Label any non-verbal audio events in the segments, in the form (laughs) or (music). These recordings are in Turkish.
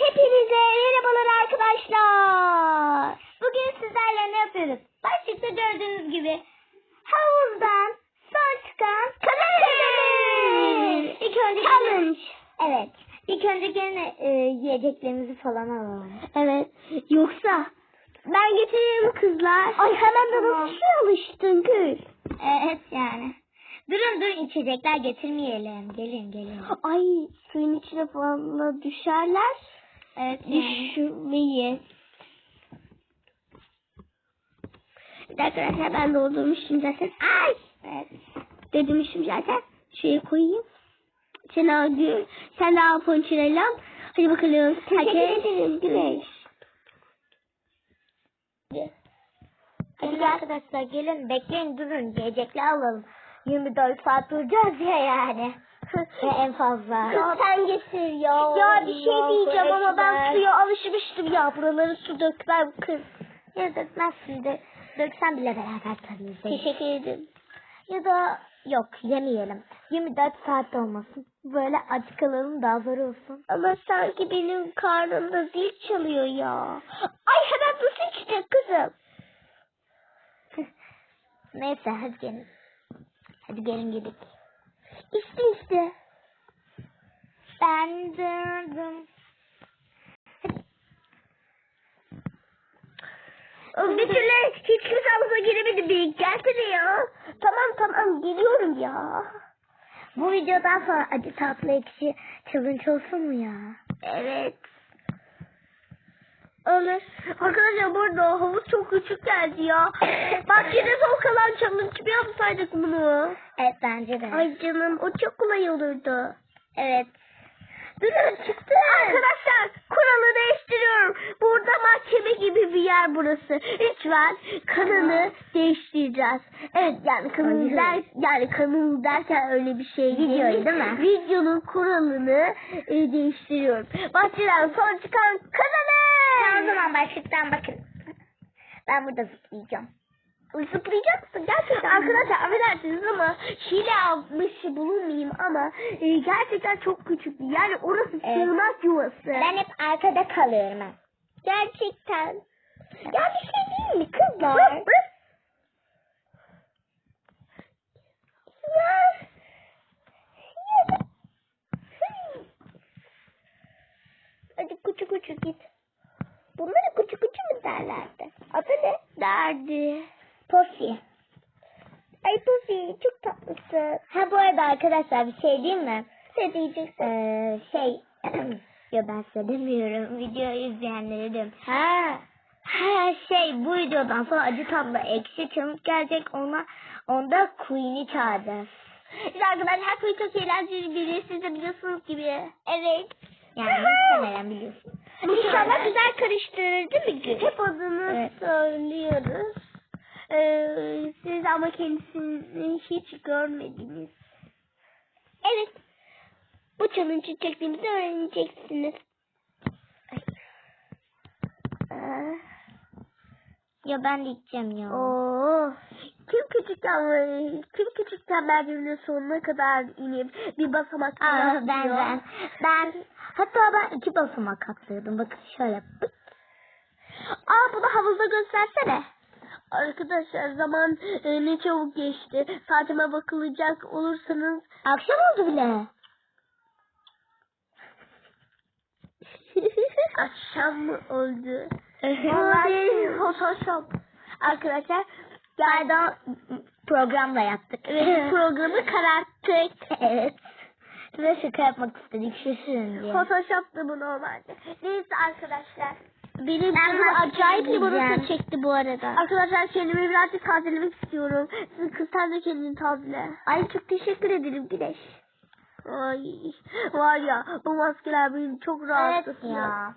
Hepinize merhabalar arkadaşlar. Bugün sizlerle ne yapıyoruz? Başlıkta gördüğünüz gibi havuzdan son çıkan kadın. İlk önce challenge. Evet. İlk önce gene e, yiyeceklerimizi falan alalım. Evet. Yoksa ben getiririm kızlar. Ay hemen de nasıl alıştın Gül. Evet yani. Durun durun içecekler getirmeyelim. Gelin gelin. Ay suyun içine falan düşerler. Evet yani. Düşmeyi. Bir dakika arkadaşlar ben doldurmuştum zaten. Ay! Evet. Dedirmişim zaten. Şuraya koyayım. Sen al Gül. Sen de al Ponçirellam. Hadi bakalım. Teşekkür ederim Güneş. Hadi arkadaşlar gelin bekleyin durun yiyecekler alalım. 24 saat duracağız ya yani. En fazla. Ya sen getir ya. Ya bir şey diyeceğim ama ben suya alışmıştım ya. Buraları su dökmem kız. Ya dökmezsin de döksen bile beraber tanıyız. Teşekkür ederim. Ya da yok yemeyelim. 24 saat olmasın. Böyle aç kalalım daha zor olsun. Ama sanki benim karnımda zil çalıyor ya. Ay hemen nasıl içecek kızım? (laughs) Neyse hadi gelin. Hadi gelin gidelim. İşte işte. Ben döndüm. Bir türlü hiç kimse havuza giremedi bir gelsene ya. Tamam tamam geliyorum ya. Bu videodan sonra acı tatlı ekşi challenge olsun mu ya? Evet. Olur. Arkadaşlar burada havuz çok küçük geldi ya. (coughs) Bahçede soğuk kalan challenge bir yapsaydık bunu. Evet bence de. Ay canım o çok kolay olurdu. Evet. Durun çıktı. Arkadaşlar kuralı değiştiriyorum. Burada mahkeme gibi bir yer burası. Lütfen kanalı değiştireceğiz. Evet yani kanalı der, yani kanalı derken öyle bir şey Videoyu değil mi? Videonun kuralını e, değiştiriyorum. Bahçeden son çıkan kanalı. zaman başlıktan bakın. Ben burada zıplayacağım. Zıplayacak mısın gerçekten? Arkadaşlar affedersiniz ama hile yapmış bulunmayayım ama e, gerçekten çok küçük. Yani orası Evet. sığınak yuvası. Ben hep arkada kalıyorum ben. Gerçekten. Ya bir şey değil mi kızlar? Ya. Hadi kuçu kuçu git. Bunlara kuçu kuçu mu derlerdi? Adı ne? Derdi. Pofi. Ay Pufi çok tatlısın. Ha bu arada arkadaşlar bir şey diyeyim mi? Ne diyeceksin? Ee, şey (clears throat) ya ben size demiyorum video izleyenlere diyorum. Ha. Ha şey bu videodan sonra acı tatlı ekşi challenge gelecek ona onda Queen'i çağıracağız. İşte arkadaşlar Queen çok eğlenceli biri. Siz de biliyorsunuz gibi. Evet. Yani muhtemelen biliyorsun. İnşallah güzel karıştırır değil mi? Hep adını Evet. söylüyoruz. Ee, siz ama kendisini hiç görmediniz. Evet. Bu challenge'ı çektiğimizi öğreneceksiniz. Ay. Aa. Ya ben de gideceğim ya. Oo. Kim küçükten kim küçükten merdivenin sonuna kadar inip bir basamak Aa, atlıyor? ben ben. Ben hatta ben iki basamak atlıyordum. Bakın şöyle. Aa bunu havuzda göstersene. Arkadaşlar zaman e, ne çabuk geçti. Saatime bakılacak olursanız Akşam oldu bile. (laughs) akşam mı oldu? Vallahi Photoshop. Arkadaşlar Daha da programla yaptık. evet, programı kararttık. evet. Ve şaka yapmak istedik şaşırın diye. Photoshop'tu bu normalde. Neyse arkadaşlar. Benim Ben canım acayip limonata çekti bu arada. Arkadaşlar kendimi birazcık tazelemek istiyorum. Siz kız sen de kendini tazele. Ay çok teşekkür ederim Güneş. Ay var ya bu maskeler beni çok rahatsız Evet ya.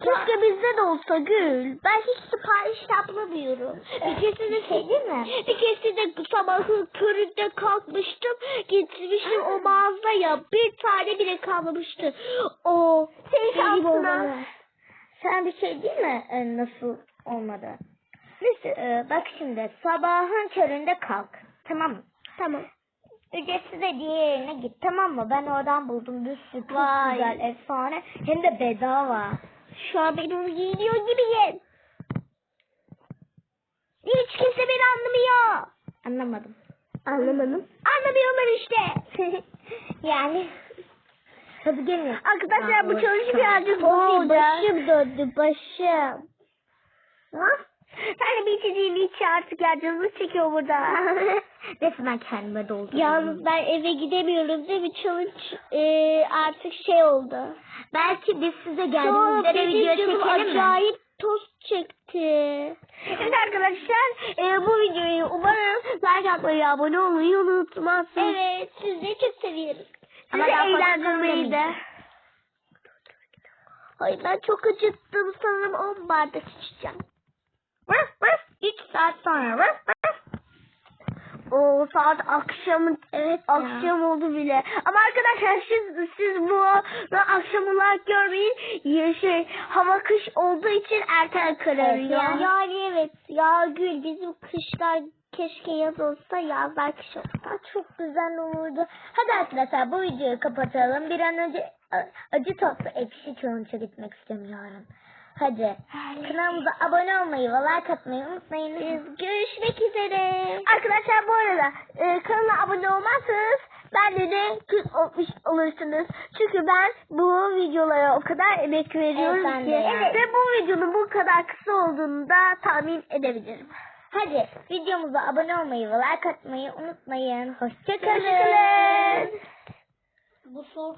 Keşke bizde de olsa Gül. Ben hiç sipariş yapmıyorum. Bir keresinde Şey değil mi? Bir keresinde sabahın köründe kalkmıştım. Getirmiştim o mağazaya. Bir tane bile kalmamıştı. O Senin şansına. Sana bir şey değil mi? Ee, nasıl olmadı? Neyse e, bak şimdi sabahın köründe kalk. Tamam mı? Tamam. ücretsiz hediye yerine git tamam mı? Ben oradan buldum bir çok Vay. güzel efsane hem de bedava. Şu an beni giyiniyor gibiyim. Hiç kimse beni anlamıyor. Anlamadım. Anlamadım. Anlamıyorlar işte. (laughs) Yani hadi gelin. Arkadaşlar bu challenge birazcık olacak. başım döndü başım. Ha? De bir içeceğimi iç artık ya canımız çekiyor burada. (laughs) Resmen kendime doldurdum. Yalnız ben eve gidemiyorum değil mi? Challenge e, artık şey oldu. belki biz size geldiğimizde de video çekelim mi? acayip toz çekti. Evet arkadaşlar e, bu videoyu umarım like atmayı, abone olmayı unutmazsınız. Evet sizi çok seviyoruz. Ama daha kalmayacağız. Ay ben çok acıktım sanırım 10 bardak içeceğim. 3 saat sonra. O saat akşam Evet ya. akşam oldu bile. Ama arkadaşlar siz siz bu akşam olarak görmeyin. Ya Şey hava kış olduğu için erken kararıyor. Evet ya. Yani evet ya Gül bizim kışlar keşke yaz olsa yazlar kış olsa. Çok güzel olurdu. Hadi arkadaşlar bu videoyu kapatalım. Bir an önce acı tatlı ekşi challenge'a gitmek istiyorum yarın. Hadi kanalımıza abone olmayı ve like atmayı unutmayın. Biz görüşmek üzere. Arkadaşlar bu arada e, kanala abone olmazsanız ben de de kız olmuş olursunuz. Çünkü ben bu videolara o kadar emek veriyorum Evet, ki. yani. Ve bu videonun bu kadar kısa olduğunu da tahmin edebilirim. Hadi videomuza abone olmayı ve like atmayı unutmayın. Hoşçakalın. Bu sos